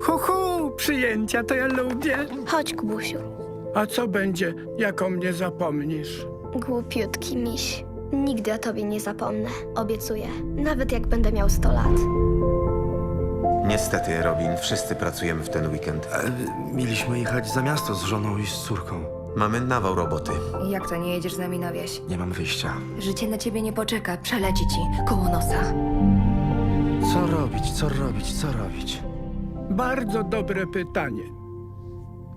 Hu, hu, przyjęcia to ja lubię. Chodź, Kubusiu. A co będzie, jak o mnie zapomnisz? Głupiutki miś. Nigdy o tobie nie zapomnę. Obiecuję. Nawet jak będę miał 100 lat. Niestety, Robin, wszyscy pracujemy w ten weekend. E, Mieliśmy jechać za miasto z żoną i z córką. Mamy nawał roboty. Jak to nie jedziesz z nami na wieś? Nie mam wyjścia. Życie na ciebie nie poczeka, przeleci ci koło nosa. Co robić, co robić, co robić? Bardzo dobre pytanie.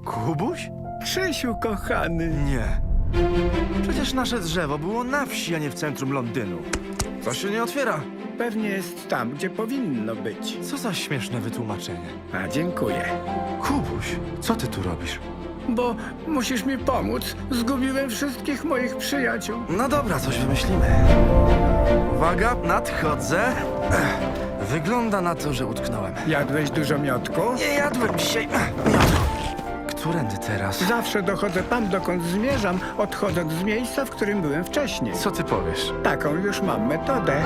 Kubuś? Krzysiu, kochany. Nie. Przecież nasze drzewo było na wsi, a nie w centrum Londynu. To się nie otwiera. Pewnie jest tam, gdzie powinno być. Co za śmieszne wytłumaczenie. A dziękuję. Kubuś, co ty tu robisz? Bo musisz mi pomóc. Zgubiłem wszystkich moich przyjaciół. No dobra, coś wymyślimy. Uwaga, nadchodzę. Ech, Wygląda na to, że utknąłem. Jadłeś dużo miodku? Nie jadłem dzisiaj. Miotło. Którędy teraz? Zawsze dochodzę tam, dokąd zmierzam, odchodząc z miejsca, w którym byłem wcześniej. Co ty powiesz? Taką już mam metodę.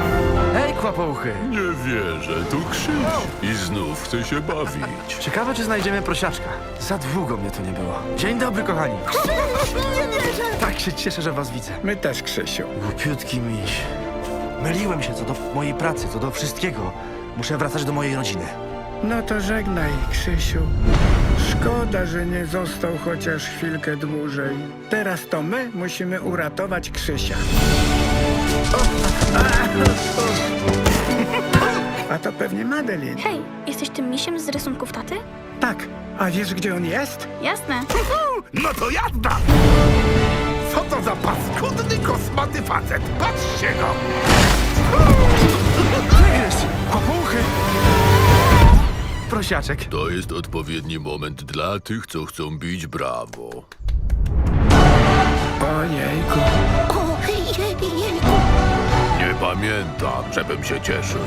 Hej, kłapouchy! Nie wierzę, tu Krzyś. I znów chce się bawić. Ciekawe, czy znajdziemy prosiaczka. Za długo mnie tu nie było. Dzień dobry, kochani. Nie wierzę! Tak się cieszę, że was widzę. My też, Krzysiu. Głupiutki miś. Myliłem się co do mojej pracy, co do wszystkiego. Muszę wracać do mojej rodziny. No to żegnaj, Krzysiu. Szkoda, że nie został chociaż chwilkę dłużej. Teraz to my musimy uratować Krzysia. A to pewnie Madeline. Hej, jesteś tym misiem z rysunków taty? Tak. A wiesz, gdzie on jest? Jasne. No to jazda! Kosmaty facet? Patrzcie go! Tygrys! Kłapouchy! Prosiaczek. To jest odpowiedni moment dla tych, co chcą bić brawo. Ojejku. Nie pamiętam, żebym się cieszył.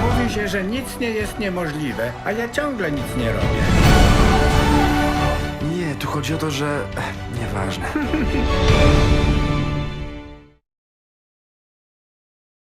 Mówi się, że nic nie jest niemożliwe, a ja ciągle nic nie robię. Nie, tu chodzi o to, że... Ech, Nieważne.